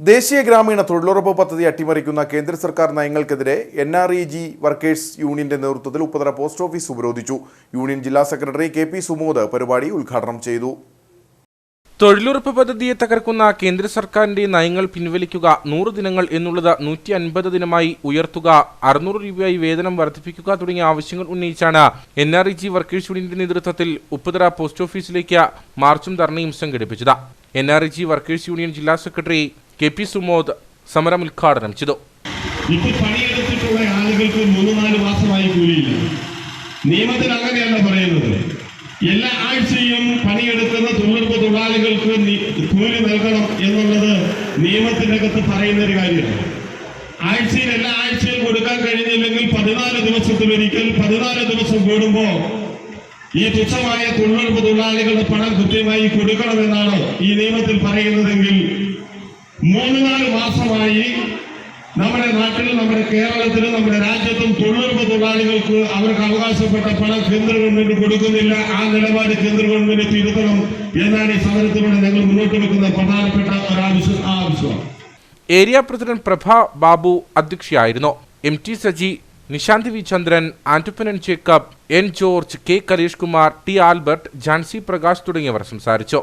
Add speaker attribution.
Speaker 1: ദേശീയ ഗ്രാമീണ തൊഴിലുറപ്പ് പദ്ധതി അട്ടിമറിക്കുന്ന കേന്ദ്ര സർക്കാർ നയങ്ങൾക്കെതിരെ N R E G workers യൂണിയന്റെ നേതൃത്വത്തിൽ ഉപ്പതറ പോസ്റ്റ് ഓഫീസ് ഉപരോധിച്ചു. യൂണിയൻ ജില്ലാ സെക്രട്ടറി കെ പി സുമോദ് പരിപാടി ഉദ്ഘാടനം ചെയ്തു.
Speaker 2: തൊഴിലുറപ്പ് പദ്ധതിയെ തകർക്കുന്ന കേന്ദ്ര സർക്കാരിന്റെ നയങ്ങൾ പിൻവലിക്കുക നൂറ് ദിനങ്ങൾ എന്നുള്ളത് നൂറ്റി അൻപത് ദിനമായി ഉയർത്തുക അറുന്നൂറ് രൂപയായി വേതനം വർദ്ധിപ്പിക്കുക തുടങ്ങിയ ആവശ്യങ്ങൾ ഉന്നയിച്ചാണ് N R E G workers യൂണിയന്റെ നേതൃത്വത്തിൽ ഉപ്പുതറ പോസ്റ്റ് ഓഫീസിലേക്ക് മാർച്ചും ധർണയും സംഘടിപ്പിച്ചത്. N R E G workers union ജില്ലാ സെക്രട്ടറി കെ പി സുമോദ് സമരം ഉദ്ഘാടനം ചെയ്തു.
Speaker 3: നിയമത്തിൽ അങ്ങനെയല്ല പറയുന്നത്. എല്ലാ ആഴ്ചയും പണിയെടുക്കുന്ന തൊഴിലുറപ്പ് തൊഴിലാളികൾക്ക് കൂലി നൽകണം എന്നുള്ളത് നിയമത്തിനകത്ത് പറയുന്ന ഒരു കാര്യമാണ്. ആഴ്ചയിൽ എല്ലാ ആഴ്ചയും കൊടുക്കാൻ കഴിഞ്ഞില്ലെങ്കിൽ പതിനാല് ദിവസത്തിലൊരിക്കൽ പതിനാല് ദിവസം കൂടുമ്പോൾ ഈ തുച്ഛമായ തൊഴിലുറപ്പ് തൊഴിലാളികളുടെ പണം കൃത്യമായി കൊടുക്കണമെന്നാണ് ഈ നിയമത്തിൽ പറയുന്നതെങ്കിൽ മൂന്ന് നാല് മാസമായി നമ്മുടെ നാട്ടിൽ നമ്മുടെ കേരളത്തിലും നമ്മുടെ രാജ്യത്തും തൊഴിലുറപ്പ് തൊഴിലാളികൾക്ക് അവർക്ക് അവകാശപ്പെട്ട പണം കേന്ദ്ര ഗവൺമെന്റ് കൊടുക്കുന്നില്ല. ആ നിലപാട് കേന്ദ്ര ഗവൺമെന്റ് തിരുത്തണം എന്നാണ് ഈ സമരത്തിലൂടെ ഞങ്ങൾ മുന്നോട്ട് വെക്കുന്ന പ്രധാനപ്പെട്ട ഒരാവശ്യം ആ ആവശ്യമാണ്.
Speaker 2: Area president Prabha Babu അധ്യക്ഷയായിരുന്നു. M T Saji Nishanthi V Chandran Antappan Jacob N George K Kalesh Kumar T Albert Jancy Prakash തുടങ്ങിയവർ സംസാരിച്ചു.